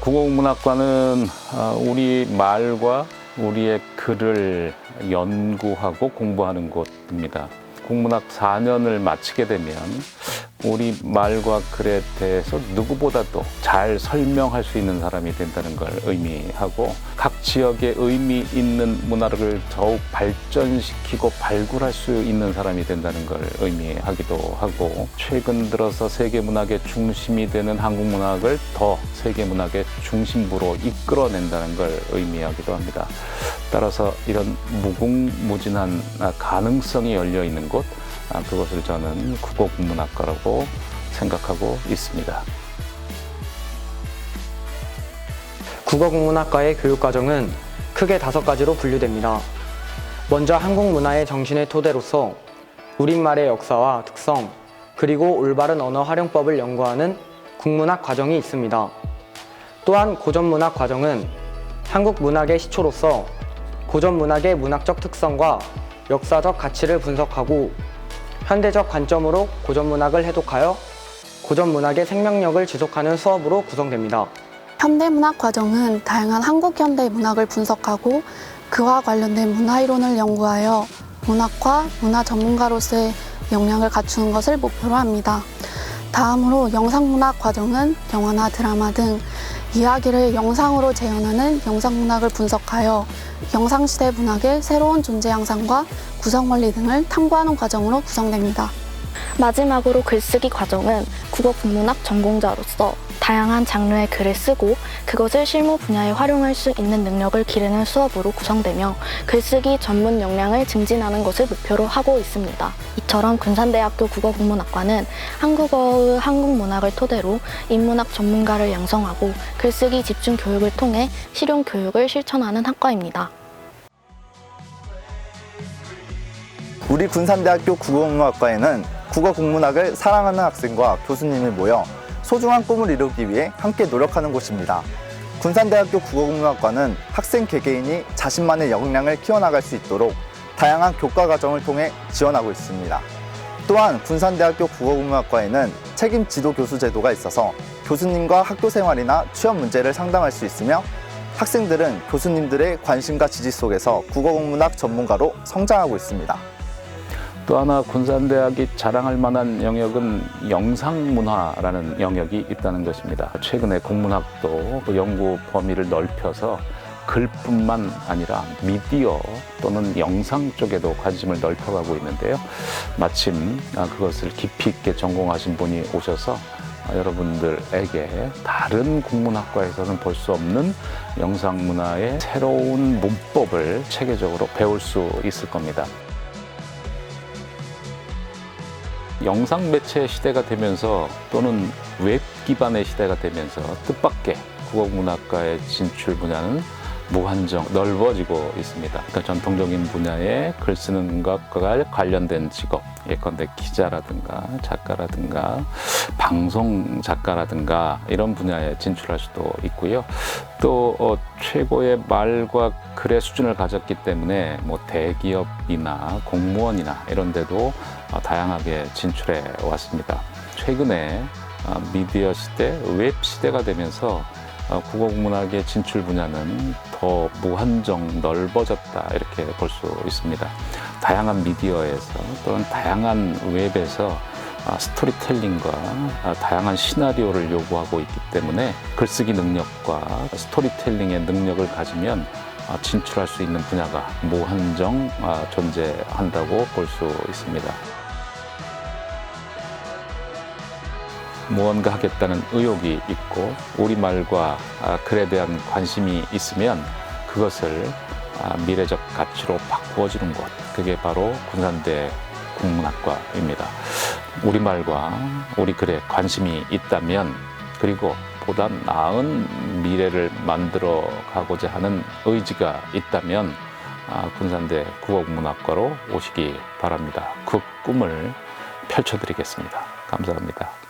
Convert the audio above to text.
국어국문학과는 아, 우리 말과 우리의 글을 연구하고 공부하는 곳입니다. 국문학 4년을 마치게 되면 우리 말과 글에 대해서 누구보다도 잘 설명할 수 있는 사람이 된다는 걸 의미하고 각 지역의 의미 있는 문화를 더욱 발전시키고 발굴할 수 있는 사람이 된다는 걸 의미하기도 하고 최근 들어서 세계 문학의 중심이 되는 한국 문학을 더 세계 문학의 중심부로 이끌어낸다는 걸 의미하기도 합니다. 따라서 이런 무궁무진한 가능성이 열려 있는 곳 아, 그것을 저는 국어국문학과라고 생각하고 있습니다. 국어국문학과의 교육과정은 크게 다섯 가지로 분류됩니다. 먼저 한국 문화의 정신의 토대로서 우리말의 역사와 특성, 그리고 올바른 언어 활용법을 연구하는 국문학 과정이 있습니다. 또한 고전문학 과정은 한국 문학의 시초로서 고전 문학의 문학적 특성과 역사적 가치를 분석하고 현대적 관점으로 고전 문학을 해독하여 고전 문학의 생명력을 지속하는 수업으로 구성됩니다. 현대문학 과정은 다양한 한국 현대 문학을 분석하고 그와 관련된 문화 이론을 연구하여 문학과 문화 전문가로서의 역량을 갖추는 것을 목표로 합니다. 다음으로 영상문학 과정은 영화나 드라마 등 이야기를 영상으로 재현하는 영상문학을 분석하여 영상시대 문학의 새로운 존재 양상과 구성 원리 등을 탐구하는 과정으로 구성됩니다. 마지막으로 글쓰기 과정은 국어 국문학 전공자로서 다양한 장르의 글을 쓰고 그것을 실무 분야에 활용할 수 있는 능력을 기르는 수업으로 구성되며 글쓰기 전문 역량을 증진하는 것을 목표로 하고 있습니다. 이처럼 군산대학교 국어국문학과는 한국어의 한국문학을 토대로 인문학 전문가를 양성하고 글쓰기 집중 교육을 통해 실용 교육을 실천하는 학과입니다. 우리 군산대학교 국어국문학과에는 국어국문학을 사랑하는 학생과 교수님이 모여 소중한 꿈을 이루기 위해 함께 노력하는 곳입니다. 군산대학교 국어국문학과는 학생 개개인이 자신만의 역량을 키워나갈 수 있도록 다양한 교과 과정을 통해 지원하고 있습니다. 또한 군산대학교 국어국문학과에는 책임 지도 교수 제도가 있어서 교수님과 학교 생활이나 취업 문제를 상담할 수 있으며 학생들은 교수님들의 관심과 지지 속에서 국어국문학 전문가로 성장하고 있습니다. 또 하나 군산대학이 자랑할 만한 영역은 영상문화라는 영역이 있다는 것입니다. 최근에 국문학도 그 연구 범위를 넓혀서 글뿐만 아니라 미디어 또는 영상 쪽에도 관심을 넓혀가고 있는데요. 마침 아, 그것을 깊이 있게 전공하신 분이 오셔서 아, 여러분들에게 다른 국문학과에서는 볼 수 없는 영상 문화의 새로운 문법을 체계적으로 배울 수 있을 겁니다. 영상 매체 시대가 되면서 또는 웹 기반의 시대가 되면서 뜻밖의 국어 문학과의 진출 분야는 무한정 넓어지고 있습니다. 그러니까 전통적인 분야의 글 쓰는 것과 관련된 직업, 예컨대 기자라든가 작가라든가 방송 작가라든가 이런 분야에 진출할 수도 있고요. 또 어, 최고의 말과 글의 수준을 가졌기 때문에 뭐 대기업이나 공무원이나 이런 데도 어, 다양하게 진출해 왔습니다. 최근에 어, 미디어 시대, 웹 시대가 되면서 어, 국어국문학의 진출 분야는 더 무한정 넓어졌다 이렇게 볼 수 있습니다. 다양한 미디어에서 또는 다양한 웹에서 아, 스토리텔링과 아, 다양한 시나리오를 요구하고 있기 때문에 글쓰기 능력과 스토리텔링의 능력을 가지면 아, 진출할 수 있는 분야가 무한정 아, 존재한다고 볼 수 있습니다. 무언가 하겠다는 의욕이 있고 우리말과 아, 글에 대한 관심이 있으면 그것을 아, 미래적 가치로 바꾸어주는 곳 그게 바로 군산대 국문학과입니다. 우리말과 우리 글에 관심이 있다면 그리고 보다 나은 미래를 만들어 가고자 하는 의지가 있다면 아, 군산대 국어국문학과로 오시기 바랍니다. 그 꿈을 펼쳐드리겠습니다. 감사합니다.